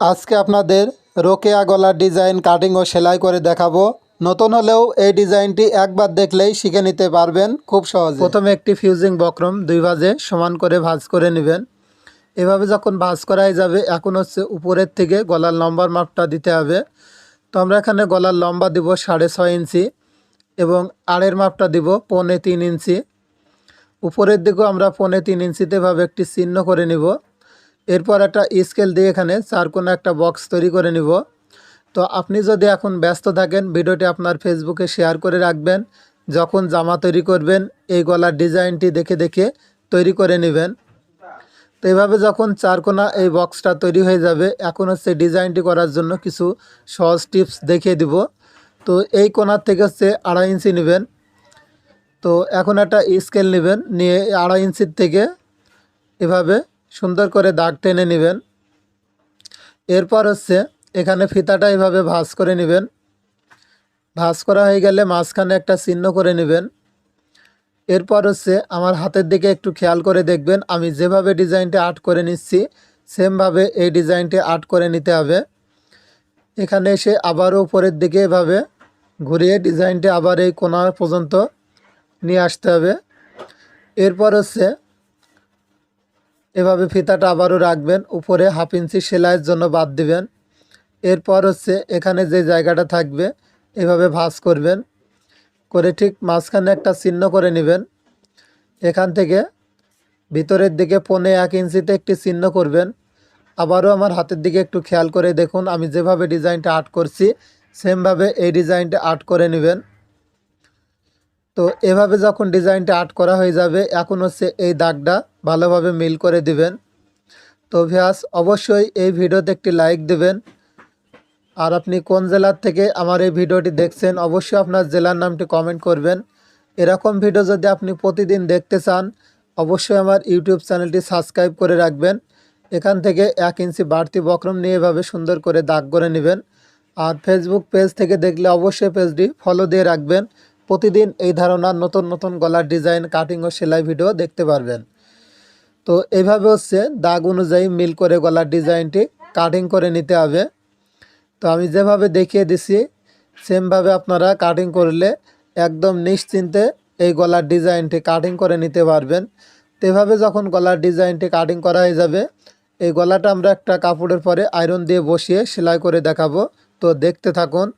আজকে আপনাদের রোকেয়া গলার ডিজাইন, কাটিং ও সেলাই করে দেখাবো। নতুন হলেও এই ডিজাইনটি একবার দেখলেই শিখে নিতে পারবেন খুব সহজে। প্রথমে একটি ফিউজিং বক্রম দুই ভাজে সমান করে ভাজ করে নেবেন। এভাবে যখন ভাঁজ করাই যাবে, এখন হচ্ছে উপরের থেকে গলার লম্বার মাপটা দিতে হবে। তো আমরা এখানে গলার লম্বা দিব সাড়ে ছয় ইঞ্চি এবং আড়ের মাপটা দিব পৌনে তিন ইঞ্চি। উপরের দিকেও আমরা পৌনে তিন ইঞ্চিতে ভাবে একটি চিহ্ন করে নিব। এরপর একটা স্কেল দিয়ে এখানে চার কোনো একটা বক্স তৈরি করে নিব। তো আপনি যদি এখন ব্যস্ত থাকেন, ভিডিওটি আপনার ফেসবুকে শেয়ার করে রাখবেন। যখন জামা তৈরি করবেন, এই গলার ডিজাইনটি দেখে দেখে তৈরি করে নেবেন। তো এইভাবে যখন চারকোনা এই বক্সটা তৈরি হয়ে যাবে, এখন হচ্ছে ডিজাইনটি করার জন্য কিছু সহজ টিপস দেখিয়ে দিব। তো এই কোনার থেকে হচ্ছে আড়াই ইঞ্চি নেবেন। তো এখন একটা স্কেল নেবেন, নিয়ে আড়াই ইঞ্চির থেকে এভাবে সুন্দর করে দাগ টেনে নেবেন। এরপর হচ্ছে এখানে ফিতাটা এভাবে ভাঁজ করে নেবেন। ভাঁজ করা হয়ে গেলে মাঝখানে একটা চিহ্ন করে নেবেন। এরপর হচ্ছে আমার হাতের দিকে একটু খেয়াল করে দেখবেন, আমি যেভাবে ডিজাইনটা আর্ট করে নিচ্ছি, সেমভাবে এই ডিজাইনটি আর্ট করে নিতে হবে। এখানে এসে আবারও উপরের দিকে এভাবে ঘুরিয়ে ডিজাইনটি আবার এই কোনা পর্যন্ত নিয়ে আসতে হবে। এরপর হচ্ছে এভাবে ফিতাটা আবারও রাখবেন, উপরে হাফ ইঞ্চি সেলাইয়ের জন্য বাদ দিবেন। এরপর হচ্ছে এখানে যে জায়গাটা থাকবে, এভাবে ভাঁজ করবেন। করে ঠিক মাঝখানে একটা চিহ্ন করে নেবেন। এখান থেকে ভিতরের দিকে পনে এক ইঞ্চিতে একটি চিহ্ন করবেন। আবারও আমার হাতের দিকে একটু খেয়াল করে দেখুন, আমি যেভাবে ডিজাইনটা আর্ট করছি, সেমভাবে এই ডিজাইনটা আর্ট করে নেবেন। তো এভাবে যখন ডিজাইনটা আর্ট করা হয়ে যাবে, এখন হচ্ছে এই দাগটা ভালোভাবে মিল করে দিবেন। তো ভিয়াস অবশ্যই এই ভিডিওতে একটি লাইক দিবেন। আর আপনি কোন জেলার থেকে আমার এই ভিডিওটি দেখছেন, অবশ্যই আপনার জেলার নামটি কমেন্ট করবেন। এরকম ভিডিও যদি আপনি প্রতিদিন দেখতে চান, অবশ্যই আমার ইউটিউব চ্যানেলটি সাবস্ক্রাইব করে রাখবেন। এখান থেকে এক ইঞ্চি বাড়তি বক্রম নিয়ে এভাবে সুন্দর করে দাগ করে নেবেন। আর ফেসবুক পেজ থেকে দেখলে অবশ্যই পেজটি ফলো দিয়ে রাখবেন। প্রতিদিন এই ধারণার নতুন নতুন গলার ডিজাইন কাটিং ও সেলাই ভিডিও দেখতে পারবেন। তো এইভাবে হচ্ছে দাগ অনুযায়ী মিল করে গলার ডিজাইনটি কাটিং করে নিতে হবে। তো আমি যেভাবে দেখিয়ে দিছি সেমভাবে আপনারা কাটিং করলে একদম নিশ্চিন্তে এই গলার ডিজাইনটি কাটিং করে নিতে পারবেন। তো এভাবে যখন গলার ডিজাইনটি কাটিং করা হয়ে যাবে, এই গলাটা আমরা একটা কাপড়ের পরে আয়রন দিয়ে বসিয়ে সেলাই করে দেখাবো। তো দেখতে থাকুন।